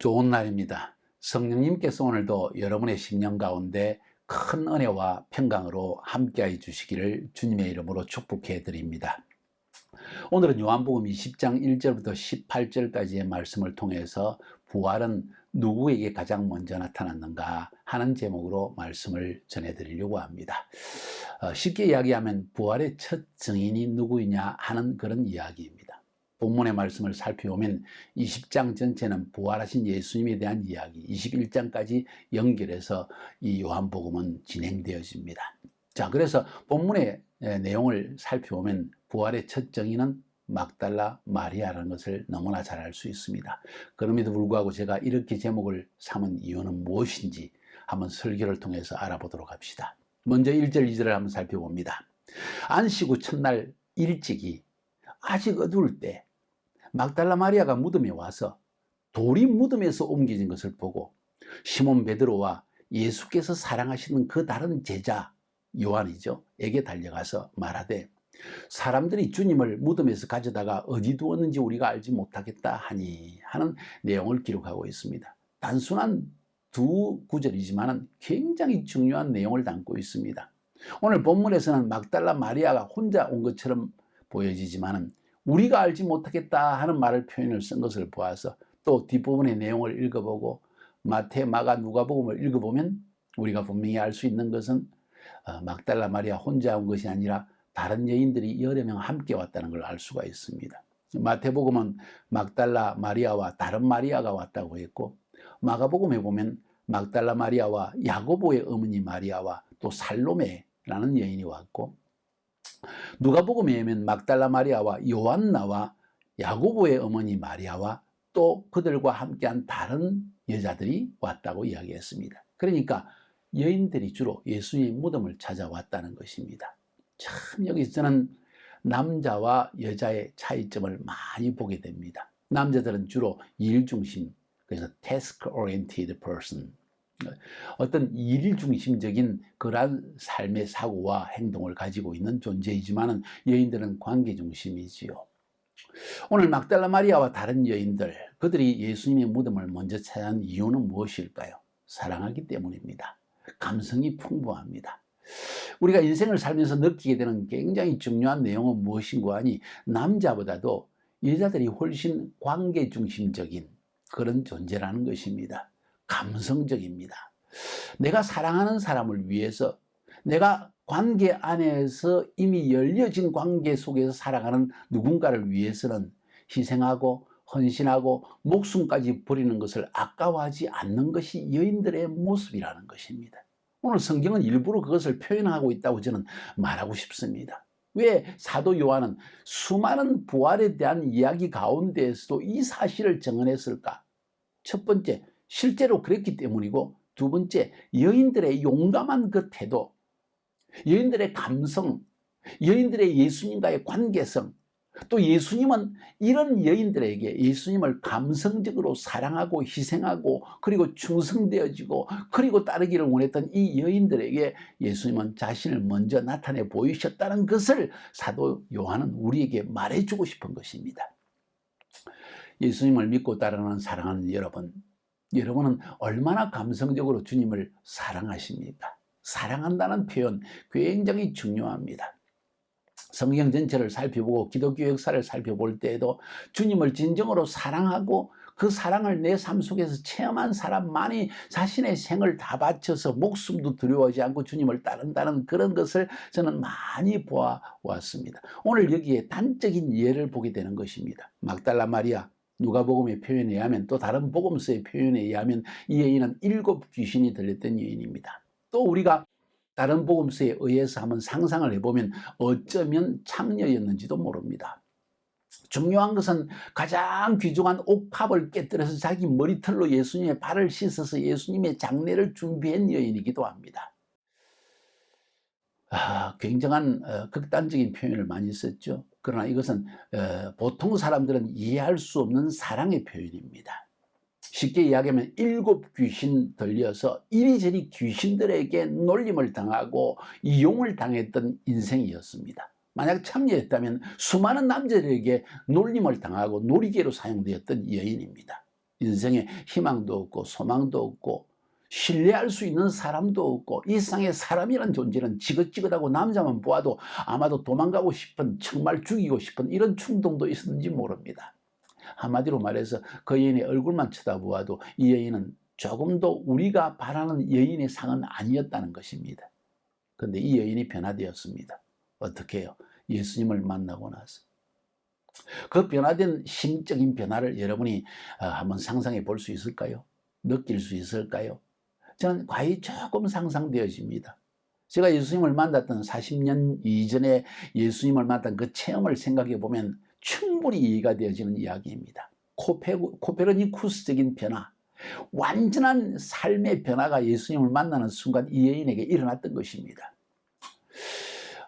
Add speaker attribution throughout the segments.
Speaker 1: 좋은 날입니다. 성령님께서 오늘도 여러분의 심령 가운데 큰 은혜와 평강으로 함께해 주시기를 주님의 이름으로 축복해 드립니다. 오늘은 요한복음 20장 1절부터 18절까지의 말씀을 통해서 부활은 누구에게 가장 먼저 나타났는가 하는 제목으로 말씀을 전해 드리려고 합니다. 어, 쉽게 이야기하면 부활의 첫 증인이 누구이냐 하는 그런 이야기입니다. 본문의 말씀을 살펴보면 20장 전체는 부활하신 예수님에 대한 이야기, 21장까지 연결해서 이 요한복음은 진행되어집니다. 자, 그래서 본문의 내용을 살펴보면 부활의 첫 정의는 막달라 마리아라는 것을 너무나 잘 알 수 있습니다. 그럼에도 불구하고 제가 이렇게 제목을 삼은 이유는 무엇인지 한번 설교를 통해서 알아보도록 합시다. 먼저 1절, 2절을 한번 살펴봅니다. 안식 후 첫날 일찍이 아직 어두울 때 막달라 마리아가 무덤에 와서 돌이 무덤에서 옮겨진 것을 보고 시몬 베드로와 예수께서 사랑하시는 그 다른 제자 요한이죠. 에게 달려가서 말하되 사람들이 주님을 무덤에서 가져다가 어디 두었는지 우리가 알지 못하겠다 하니 하는 내용을 기록하고 있습니다. 단순한 두 구절이지만 굉장히 중요한 내용을 담고 있습니다. 오늘 본문에서는 막달라 마리아가 혼자 온 것처럼 보여지지만 우리가 알지 못하겠다 하는 말을 표현을 쓴 것을 보아서 또 뒷부분의 내용을 읽어보고 마태, 마가, 누가복음을 읽어보면 우리가 분명히 알 수 있는 것은 어, 막달라 마리아 혼자 온 것이 아니라 다른 여인들이 여러 명 함께 왔다는 걸 알 수가 있습니다. 마태복음은 막달라 마리아와 다른 마리아가 왔다고 했고 마가복음에 보면 막달라 마리아와 야고보의 어머니 마리아와 또 살로메라는 여인이 왔고 누가복음에 의하면 막달라 마리아와 요한나와 야고보의 어머니 마리아와 또 그들과 함께한 다른 여자들이 왔다고 이야기했습니다. 그러니까 여인들이 주로 예수님의 무덤을 찾아왔다는 것입니다. 참 여기서 저는 남자와 여자의 차이점을 많이 보게 됩니다. 남자들은 주로 일 중심, 그래서 task oriented person, 어떤 일 중심적인 그러한 삶의 사고와 행동을 가지고 있는 존재이지만 여인들은 관계 중심이지요. 오늘 막달라 마리아와 다른 여인들, 그들이 예수님의 무덤을 먼저 찾아온 이유는 무엇일까요? 사랑하기 때문입니다. 감성이 풍부합니다. 우리가 인생을 살면서 느끼게 되는 굉장히 중요한 내용은 무엇인고 하니 남자보다도 여자들이 훨씬 관계 중심적인 그런 존재라는 것입니다. 감성적입니다. 내가 사랑하는 사람을 위해서 내가 관계 안에서 이미 열려진 관계 속에서 살아가는 누군가를 위해서는 희생하고 헌신하고 목숨까지 버리는 것을 아까워하지 않는 것이 여인들의 모습이라는 것입니다. 오늘 성경은 일부러 그것을 표현하고 있다고 저는 말하고 싶습니다. 왜 사도 요한은 수많은 부활에 대한 이야기 가운데에서도 이 사실을 정언했을까? 첫 번째, 실제로 그랬기 때문이고 두 번째, 여인들의 용감한 그 태도, 여인들의 감성, 여인들의 예수님과의 관계성, 또 예수님은 이런 여인들에게 예수님을 감성적으로 사랑하고 희생하고 그리고 충성되어지고 그리고 따르기를 원했던 이 여인들에게 예수님은 자신을 먼저 나타내 보이셨다는 것을 사도 요한은 우리에게 말해주고 싶은 것입니다. 예수님을 믿고 따르는 사랑하는 여러분, 여러분은 얼마나 감성적으로 주님을 사랑하십니까? 사랑한다는 표현 굉장히 중요합니다. 성경 전체를 살펴보고 기독교 역사를 살펴볼 때에도 주님을 진정으로 사랑하고 그 사랑을 내 삶 속에서 체험한 사람만이 자신의 생을 다 바쳐서 목숨도 두려워하지 않고 주님을 따른다는 그런 것을 저는 많이 보아왔습니다. 오늘 여기에 단적인 예를 보게 되는 것입니다. 막달라 마리아 누가복음의 표현에 의하면 또 다른 복음서의 표현에 의하면 이 여인은 일곱 귀신이 들렸던 여인입니다. 또 우리가 다른 복음서에 의해서 한번 상상을 해보면 어쩌면 창녀였는지도 모릅니다. 중요한 것은 가장 귀중한 옥합을 깨뜨려서 자기 머리털로 예수님의 발을 씻어서 예수님의 장례를 준비한 여인이기도 합니다. 아, 굉장한 어, 극단적인 표현을 많이 썼죠. 그러나 이것은 어, 보통 사람들은 이해할 수 없는 사랑의 표현입니다. 쉽게 이야기하면 일곱 귀신 들려서 이리저리 귀신들에게 놀림을 당하고 이용을 당했던 인생이었습니다. 만약 참여했다면 수많은 남자들에게 놀림을 당하고 놀이개로 사용되었던 여인입니다. 인생에 희망도 없고 소망도 없고 신뢰할 수 있는 사람도 없고 이 세상에 사람이라는 존재는 지긋지긋하고 남자만 보아도 아마도 도망가고 싶은 정말 죽이고 싶은 이런 충동도 있었는지 모릅니다. 한마디로 말해서 그 여인의 얼굴만 쳐다보아도 이 여인은 조금도 우리가 바라는 여인의 상은 아니었다는 것입니다. 그런데 이 여인이 변화되었습니다. 어떻게 해요? 예수님을 만나고 나서. 그 변화된 심적인 변화를 여러분이 어, 한번 상상해 볼 수 있을까요? 느낄 수 있을까요? 저는 과히 조금 상상되어집니다. 제가 예수님을 만났던 40년 이전에 예수님을 만났던 그 체험을 생각해 보면 충분히 이해가 되어지는 이야기입니다. 코페, 코페르니쿠스적인 변화, 완전한 삶의 변화가 예수님을 만나는 순간 이 여인에게 일어났던 것입니다.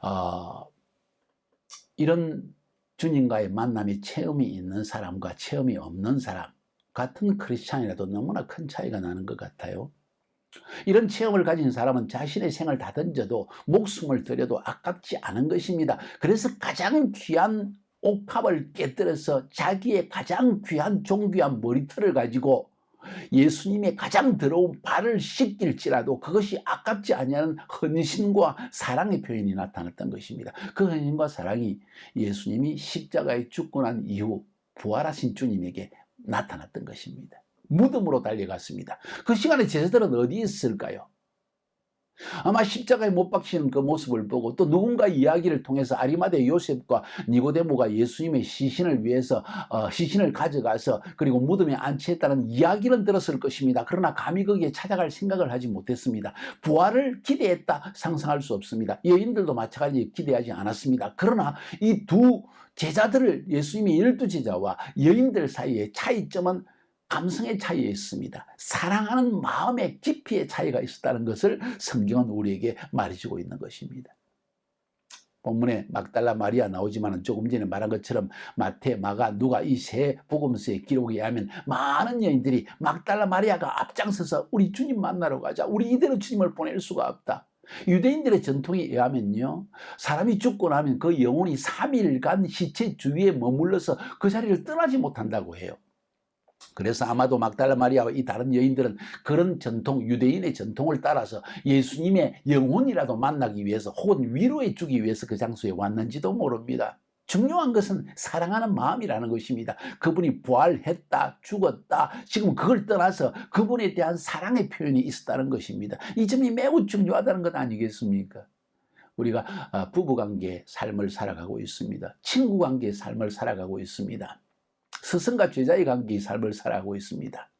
Speaker 1: 어, 이런 주님과의 만남이 체험이 있는 사람과 체험이 없는 사람 같은 크리스찬이라도 너무나 큰 차이가 나는 것 같아요. 이런 체험을 가진 사람은 자신의 생을 다 던져도 목숨을 들여도 아깝지 않은 것입니다. 그래서 가장 귀한 옥합을 깨뜨려서 자기의 가장 귀한 종귀한 머리털을 가지고 예수님의 가장 더러운 발을 씻길지라도 그것이 아깝지 아니하는 헌신과 사랑의 표현이 나타났던 것입니다. 그 헌신과 사랑이 예수님이 십자가에 죽고 난 이후 부활하신 주님에게 나타났던 것입니다. 무덤으로 달려갔습니다. 그 시간에 제자들은 어디 있을까요? 아마 십자가에 못 박히는 그 모습을 보고 또 누군가 이야기를 통해서 아리마대 요셉과 니고데모가 예수님의 시신을 위해서 어, 시신을 가져가서 그리고 무덤에 안치했다는 이야기는 들었을 것입니다. 그러나 감히 거기에 찾아갈 생각을 하지 못했습니다. 부활을 기대했다 상상할 수 없습니다. 여인들도 마찬가지 기대하지 않았습니다. 그러나 이 두 제자들을 예수님의 열두 제자와 여인들 사이의 차이점은 감성의 차이에 있습니다. 사랑하는 마음의 깊이의 차이가 있었다는 것을 성경은 우리에게 말해주고 있는 것입니다. 본문에 막달라 마리아 나오지만 조금 전에 말한 것처럼 마태, 마가, 누가 이 세 복음서의 기록에 의하면 많은 여인들이 막달라 마리아가 앞장서서 우리 주님 만나러 가자. 우리 이대로 주님을 보낼 수가 없다. 유대인들의 전통에 의하면요. 사람이 죽고 나면 그 영혼이 3일간 시체 주위에 머물러서 그 자리를 떠나지 못한다고 해요. 그래서 아마도 막달라 마리아와 이 다른 여인들은 그런 전통, 유대인의 전통을 따라서 예수님의 영혼이라도 만나기 위해서 혹은 위로해 주기 위해서 그 장소에 왔는지도 모릅니다. 중요한 것은 사랑하는 마음이라는 것입니다. 그분이 부활했다, 죽었다, 지금 그걸 떠나서 그분에 대한 사랑의 표현이 있었다는 것입니다. 이 점이 매우 중요하다는 것 아니겠습니까? 우리가 아, 부부관계의 삶을 살아가고 있습니다. 친구관계의 삶을 살아가고 있습니다. 스승과 제자의 관계의 삶을 살아가고 있습니다.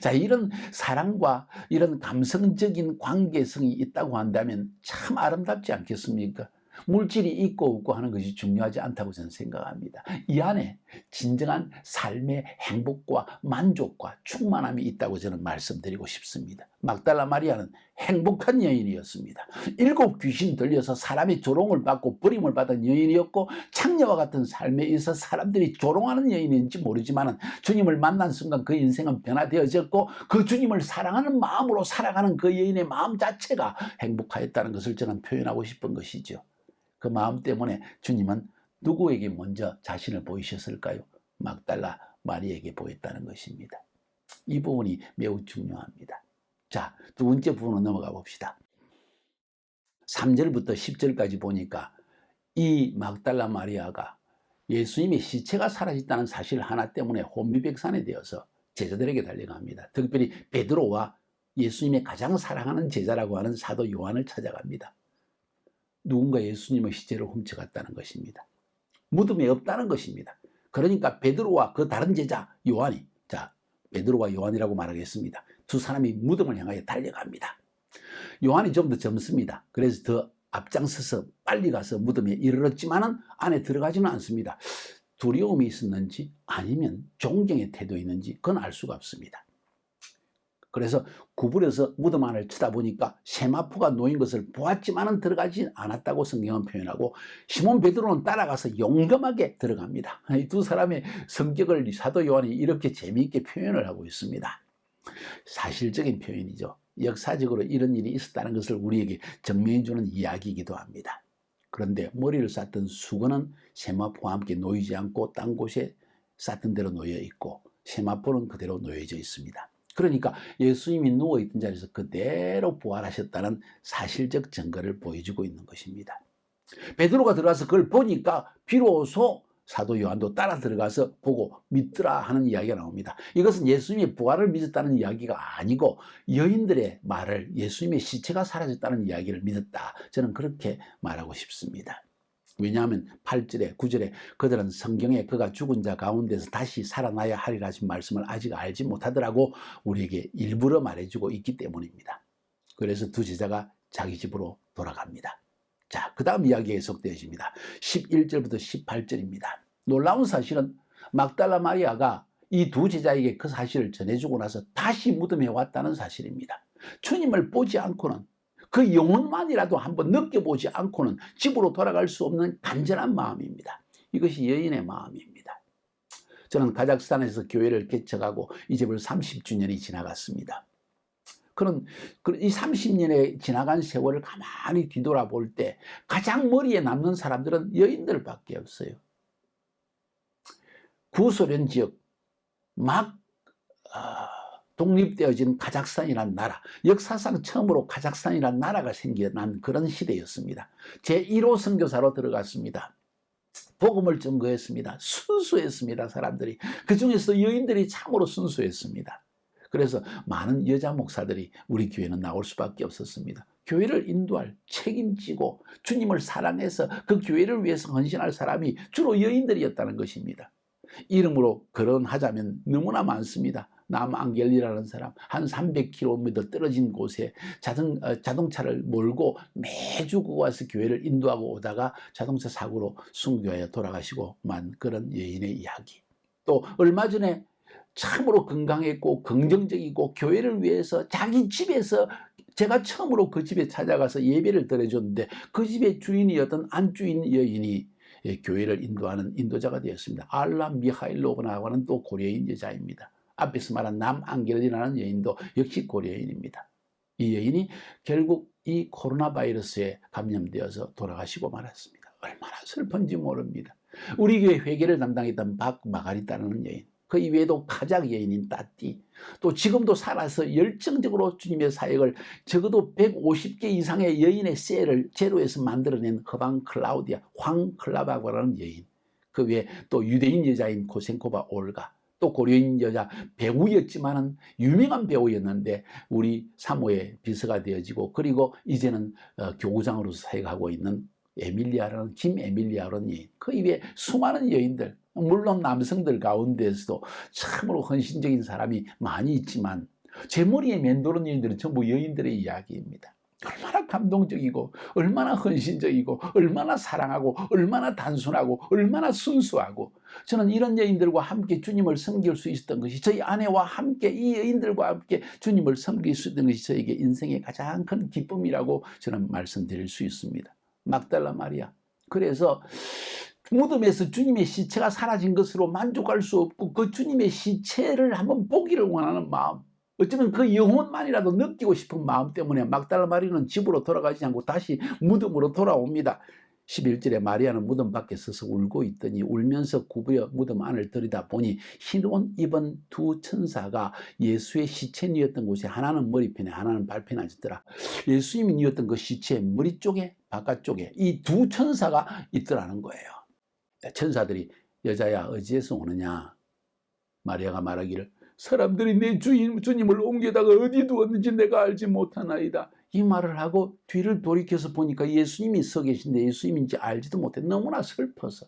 Speaker 1: 자, 이런 사랑과 이런 감성적인 관계성이 있다고 한다면 참 아름답지 않겠습니까? 물질이 있고 없고 하는 것이 중요하지 않다고 저는 생각합니다. 이 안에 진정한 삶의 행복과 만족과 충만함이 있다고 저는 말씀드리고 싶습니다. 막달라 마리아는 행복한 여인이었습니다. 일곱 귀신 들려서 사람의 조롱을 받고 버림을 받은 여인이었고 창녀와 같은 삶에 있어 사람들이 조롱하는 여인인지 모르지만 주님을 만난 순간 그 인생은 변화되어졌고 그 주님을 사랑하는 마음으로 살아가는 그 여인의 마음 자체가 행복하였다는 것을 저는 표현하고 싶은 것이죠. 그 마음 때문에 주님은 누구에게 먼저 자신을 보이셨을까요? 막달라 마리에게 보였다는 것입니다. 이 부분이 매우 중요합니다. 자, 두 번째 부분으로 넘어가 봅시다. 3절부터 10절까지 보니까 이 막달라 마리아가 예수님의 시체가 사라졌다는 사실 하나 때문에 혼비백산이 되어서 제자들에게 달려갑니다. 특별히 베드로와 예수님의 가장 사랑하는 제자라고 하는 사도 요한을 찾아갑니다. 누군가 예수님의 시체를 훔쳐갔다는 것입니다. 무덤에 없다는 것입니다. 그러니까 베드로와 그 다른 제자 요한이 자 베드로와 요한이라고 말하겠습니다. 두 사람이 무덤을 향하여 달려갑니다. 요한이 좀 더 젊습니다. 그래서 더 앞장서서 빨리 가서 무덤에 이르렀지만은 안에 들어가지는 않습니다. 두려움이 있었는지 아니면 존경의 태도였는지 그건 알 수가 없습니다. 그래서 구부려서 무덤 안을 쳐다보니까 세마포가 놓인 것을 보았지만은 들어가지 않았다고 성경은 표현하고 시몬 베드로는 따라가서 용감하게 들어갑니다. 이 두 사람의 성격을 사도 요한이 이렇게 재미있게 표현을 하고 있습니다. 사실적인 표현이죠. 역사적으로 이런 일이 있었다는 것을 우리에게 증명해 주는 이야기이기도 합니다. 그런데 머리를 쌌던 수건은 세마포와 함께 놓이지 않고 딴 곳에 쌌던 대로 놓여 있고 세마포는 그대로 놓여져 있습니다. 그러니까 예수님이 누워있던 자리에서 그대로 부활하셨다는 사실적 증거를 보여주고 있는 것입니다. 베드로가 들어가서 그걸 보니까 비로소 사도 요한도 따라 들어가서 보고 믿더라 하는 이야기가 나옵니다. 이것은 예수님의 부활을 믿었다는 이야기가 아니고 여인들의 말을 예수님의 시체가 사라졌다는 이야기를 믿었다. 저는 그렇게 말하고 싶습니다. 왜냐하면 8절에 9절에 그들은 성경에 그가 죽은 자 가운데서 다시 살아나야 하리라 하신 말씀을 아직 알지 못하더라고 우리에게 일부러 말해주고 있기 때문입니다. 그래서 두 제자가 자기 집으로 돌아갑니다. 자, 그 다음 이야기 계속되어집니다. 11절부터 18절입니다. 놀라운 사실은 막달라 마리아가 이 두 제자에게 그 사실을 전해주고 나서 다시 무덤에 왔다는 사실입니다. 주님을 보지 않고는 그 영혼만이라도 한번 느껴보지 않고는 집으로 돌아갈 수 없는 간절한 마음입니다. 이것이 여인의 마음입니다. 저는 카자흐스탄에서 교회를 개척하고 이제 벌 30주년이 지나갔습니다. 그런 이 30년의 지나간 세월을 가만히 뒤돌아볼 때 가장 머리에 남는 사람들은 여인들밖에 없어요. 구소련 지역 막 어, 독립되어진 카자흐스탄이라는 나라, 역사상 처음으로 카자흐스탄이라는 나라가 생겨난 그런 시대였습니다. 제1호 선교사로 들어갔습니다. 복음을 증거했습니다. 순수했습니다, 사람들이. 그 중에서 여인들이 참으로 순수했습니다. 그래서 많은 여자 목사들이 우리 교회는 나올 수밖에 없었습니다. 교회를 인도할 책임지고 주님을 사랑해서 그 교회를 위해서 헌신할 사람이 주로 여인들이었다는 것입니다. 이름으로 거론하자면 너무나 많습니다. 남안겔리라는 사람 한 300km 떨어진 곳에 자동, 어, 자동차를 몰고 매주 그 와서 교회를 인도하고 오다가 자동차 사고로 순교하여 돌아가시고 만 그런 여인의 이야기. 또 얼마 전에 참으로 건강했고 긍정적이고 교회를 위해서 자기 집에서 제가 처음으로 그 집에 찾아가서 예배를 드려줬는데 그 집의 주인이었던 안주인 여인이 예, 교회를 인도하는 인도자가 되었습니다. 알라 미하일로그나고 하는 또 고려인 여자입니다. 앞에서 말한 남안겔리라는 여인도 역시 고려인입니다. 이 여인이 결국 이 코로나 바이러스에 감염되어서 돌아가시고 말았습니다. 얼마나 슬픈지 모릅니다. 우리 교회 회계를 담당했던 박 마가리따라는 여인, 그 이외에도 카작 여인인 따띠, 또 지금도 살아서 열정적으로 주님의 사역을 적어도 150개 이상의 여인의 셀을 제로에서 만들어낸 허방 클라우디아, 황 클라바고라는 여인, 그 외에 또 유대인 여자인 코센코바 올가, 또 고려인 여자 배우였지만은 유명한 배우였는데 우리 사모의 비서가 되어지고 그리고 이제는 어, 교구장으로서 사역하고 있는 에밀리아라는 김 에밀리아라는 여인 그 이외에 수많은 여인들 물론 남성들 가운데서도 참으로 헌신적인 사람이 많이 있지만 제 머리에 맴도는 여인들은 전부 여인들의 이야기입니다. 얼마나 감동적이고 얼마나 헌신적이고 얼마나 사랑하고 얼마나 단순하고 얼마나 순수하고 저는 이런 여인들과 함께 주님을 섬길 수 있었던 것이 저희 아내와 함께 이 여인들과 함께 주님을 섬길 수 있던 것이 저에게 인생의 가장 큰 기쁨이라고 저는 말씀드릴 수 있습니다. 막달라 마리아. 그래서 무덤에서 주님의 시체가 사라진 것으로 만족할 수 없고 그 주님의 시체를 한번 보기를 원하는 마음 어쩌면 그 영혼만이라도 느끼고 싶은 마음 때문에 막달라 마리는 집으로 돌아가지 않고 다시 무덤으로 돌아옵니다. 11절에 마리아는 무덤 밖에 서서 울고 있더니 울면서 구부여 무덤 안을 들이다 보니 흰옷 입은 두 천사가 예수의 시체 뉘었던 곳에 하나는 머리편에 하나는 발편에 앉았더라. 예수님이 뉘었던 그 시체 머리 쪽에 바깥쪽에 이 두 천사가 있더라는 거예요. 천사들이 여자야 어디에서 오느냐? 마리아가 말하기를 사람들이 내 주인, 주님을 옮겨다가 어디 두었는지 내가 알지 못하나이다. 이 말을 하고 뒤를 돌이켜서 보니까 예수님이 서 계신데 예수님인지 알지도 못해 너무나 슬퍼서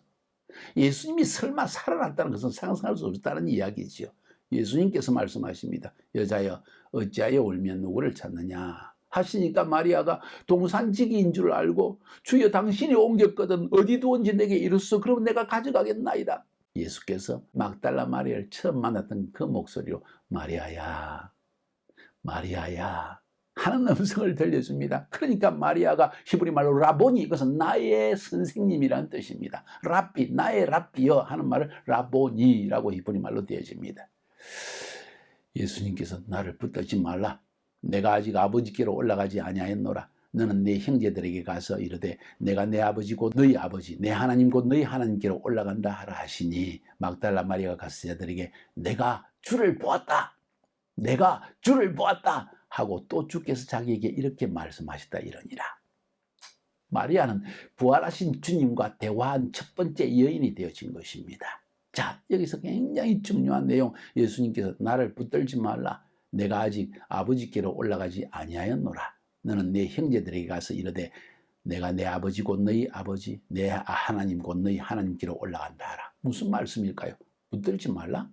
Speaker 1: 예수님이 설마 살아났다는 것은 상상할 수 없다는 이야기지요. 예수님께서 말씀하십니다. 여자여 어찌하여 울면 누구를 찾느냐 하시니까 마리아가 동산지기인 줄 알고 주여 당신이 옮겼거든 어디 두었는지 내게 이르소 그럼 내가 가져가겠나이다. 예수께서 막달라 마리아를 처음 만났던 그 목소리로 마리아야, 마리아야 하는 음성을 들려줍니다. 그러니까 마리아가 히브리 말로 라보니 이것은 나의 선생님이라는 뜻입니다. 랍비, 나의 랍비여 하는 말을 라보니라고 히브리 말로 되어집니다. 예수님께서 나를 붙들지 말라. 내가 아직 아버지께로 올라가지 아니하였노라. 너는 내 형제들에게 가서 이르되 내가 내 아버지고 너희 아버지 내 하나님 곧 너희 하나님께로 올라간다 하라 하시니 막달라 마리아가 가서 제자들에게 내가 주를 보았다 내가 주를 보았다 하고 또 주께서 자기에게 이렇게 말씀하셨다 이러니라. 마리아는 부활하신 주님과 대화한 첫 번째 여인이 되어진 것입니다. 자 여기서 굉장히 중요한 내용. 예수님께서 나를 붙들지 말라. 내가 아직 아버지께로 올라가지 아니하였노라 너는 내 형제들에게 가서 이르되 내가 내 아버지 곧 너희 아버지 내 하나님 곧 너희 하나님께로 올라간다 하라 무슨 말씀일까요? 붙들지 말라?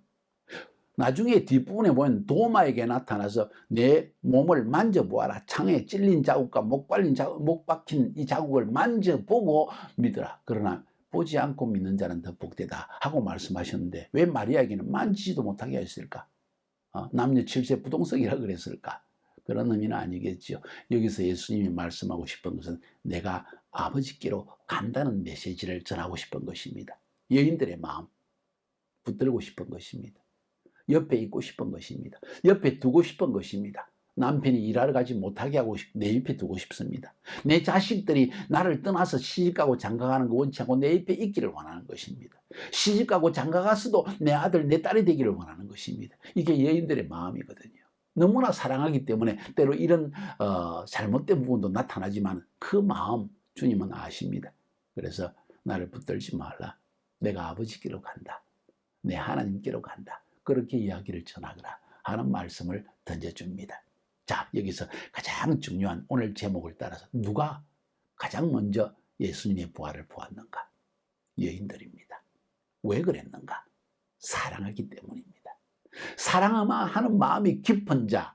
Speaker 1: 나중에 뒷부분에 보면 도마에게 나타나서 내 몸을 만져보아라 창에 찔린 자국과 목 발린 자국, 목 박힌 이 자국을 만져보고 믿으라 그러나 보지 않고 믿는 자는 더 복되다 하고 말씀하셨는데 왜 마리아에게는 만지지도 못하게 하셨을까? 어, 남녀 칠세 부동석이라 그랬을까? 그런 의미는 아니겠죠. 여기서 예수님이 말씀하고 싶은 것은 내가 아버지께로 간다는 메시지를 전하고 싶은 것입니다. 여인들의 마음 붙들고 싶은 것입니다. 옆에 있고 싶은 것입니다. 옆에 두고 싶은 것입니다. 남편이 일하러 가지 못하게 하고 싶, 내 옆에 두고 싶습니다. 내 자식들이 나를 떠나서 시집가고 장가가는 거 원치 않고 내 옆에 있기를 원하는 것입니다. 시집가고 장가갔어도 내 아들, 내 딸이 되기를 원하는 것입니다. 이게 여인들의 마음이거든요. 너무나 사랑하기 때문에 때로 이런 어, 잘못된 부분도 나타나지만 그 마음 주님은 아십니다. 그래서 나를 붙들지 말라. 내가 아버지께로 간다. 내 하나님께로 간다. 그렇게 이야기를 전하거라 하는 말씀을 던져줍니다. 자, 여기서 가장 중요한 오늘 제목을 따라서 누가 가장 먼저 예수님의 부활을 보았는가? 여인들입니다. 왜 그랬는가? 사랑하기 때문입니다. 사랑하는 마음이 깊은 자,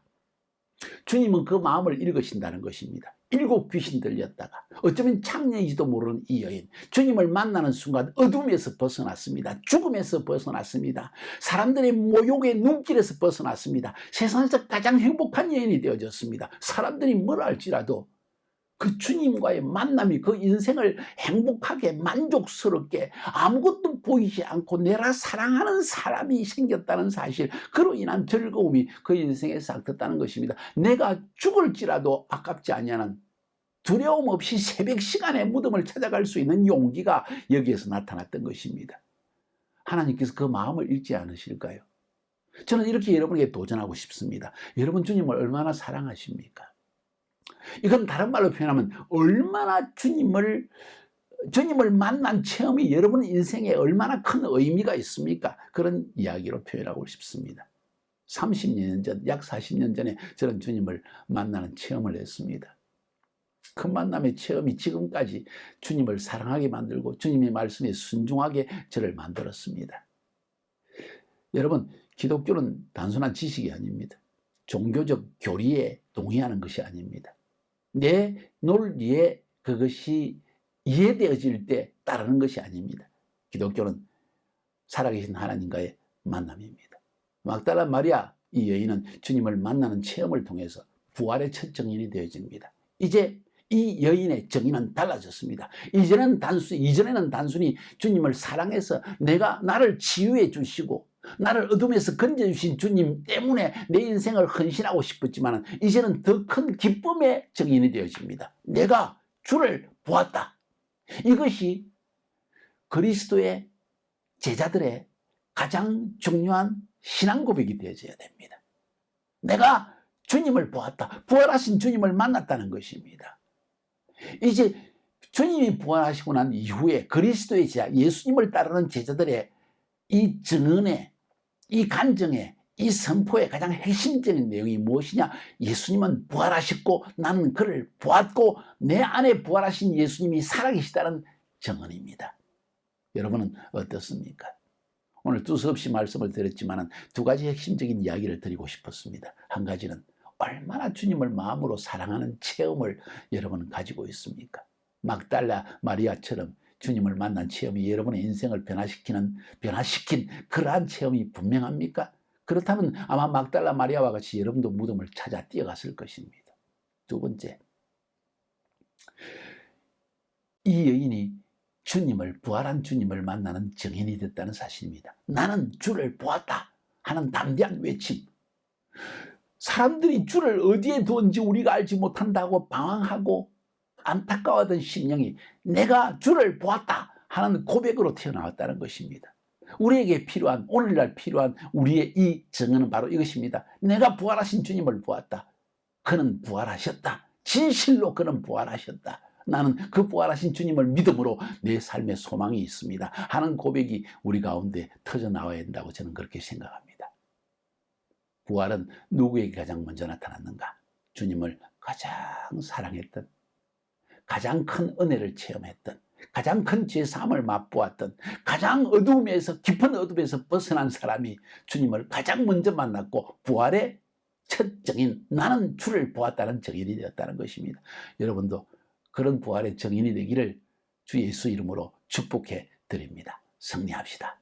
Speaker 1: 주님은 그 마음을 읽으신다는 것입니다. 일곱 귀신 들렸다가 어쩌면 창녀인지도 모르는 이 여인 주님을 만나는 순간 어둠에서 벗어났습니다. 죽음에서 벗어났습니다. 사람들의 모욕의 눈길에서 벗어났습니다. 세상에서 가장 행복한 여인이 되어졌습니다. 사람들이 뭐라 할지라도 그 주님과의 만남이 그 인생을 행복하게 만족스럽게 아무것도 보이지 않고 내가 사랑하는 사람이 생겼다는 사실 그로 인한 즐거움이 그 인생에 싹 텄다는 것입니다. 내가 죽을지라도 아깝지 아니하는 두려움 없이 새벽 시간에 무덤을 찾아갈 수 있는 용기가 여기에서 나타났던 것입니다. 하나님께서 그 마음을 읽지 않으실까요? 저는 이렇게 여러분에게 도전하고 싶습니다. 여러분 주님을 얼마나 사랑하십니까? 이건 다른 말로 표현하면 얼마나 주님을 주님을 만난 체험이 여러분 인생에 얼마나 큰 의미가 있습니까? 그런 이야기로 표현하고 싶습니다. 30년 전, 약 40년 전에 저는 주님을 만나는 체험을 했습니다. 그 만남의 체험이 지금까지 주님을 사랑하게 만들고 주님의 말씀에 순종하게 저를 만들었습니다. 여러분, 기독교는 단순한 지식이 아닙니다. 종교적 교리에 동의하는 것이 아닙니다. 내 논리에 그것이 이해되어질 때 따르는 것이 아닙니다. 기독교는 살아계신 하나님과의 만남입니다. 막달라 마리아 이 여인은 주님을 만나는 체험을 통해서 부활의 첫 정인이 되어집니다. 이제 이 여인의 정의는 달라졌습니다. 이제는 단순 이전에는 단순히 주님을 사랑해서 내가 나를 치유해 주시고 나를 어둠에서 건져주신 주님 때문에 내 인생을 헌신하고 싶었지만 이제는 더 큰 기쁨의 정인이 되어집니다. 내가 주를 보았다. 이것이 그리스도의 제자들의 가장 중요한 신앙 고백이 되어져야 됩니다. 내가 주님을 보았다. 부활하신 주님을 만났다는 것입니다. 이제 주님이 부활하시고 난 이후에 그리스도의 제자, 예수님을 따르는 제자들의 이 증언에 이 간증에 이 선포의 가장 핵심적인 내용이 무엇이냐? 예수님은 부활하셨고 나는 그를 보았고 내 안에 부활하신 예수님이 살아계시다는 증언입니다. 여러분은 어떻습니까? 오늘 두서없이 말씀을 드렸지만 두 가지 핵심적인 이야기를 드리고 싶었습니다. 한 가지는 얼마나 주님을 마음으로 사랑하는 체험을 여러분은 가지고 있습니까? 막달라 마리아처럼 주님을 만난 체험이 여러분의 인생을 변화시키는, 변화시킨 그러한 체험이 분명합니까? 그렇다면 아마 막달라 마리아와 같이 여러분도 무덤을 찾아 뛰어갔을 것입니다. 두 번째, 이 여인이 주님을, 부활한 주님을 만나는 증인이 됐다는 사실입니다. 나는 주를 보았다 하는 담대한 외침. 사람들이 주를 어디에 두었는지 우리가 알지 못한다고 방황하고 안타까워하던 심령이 내가 주를 보았다 하는 고백으로 태어나왔다는 것입니다. 우리에게 필요한 오늘날 필요한 우리의 이 증언은 바로 이것입니다. 내가 부활하신 주님을 보았다. 그는 부활하셨다. 진실로 그는 부활하셨다. 나는 그 부활하신 주님을 믿음으로 내 삶의 소망이 있습니다. 하는 고백이 우리 가운데 터져 나와야 된다고 저는 그렇게 생각합니다. 부활은 누구에게 가장 먼저 나타났는가? 주님을 가장 사랑했던, 가장 큰 은혜를 체험했던, 가장 큰 죄사함을 맛보았던, 가장 어두움에서 깊은 어둠에서 벗어난 사람이 주님을 가장 먼저 만났고 부활의 첫 정인 나는 주를 보았다는 정인이 되었다는 것입니다. 여러분도 그런 부활의 정인이 되기를 주 예수 이름으로 축복해 드립니다. 승리합시다.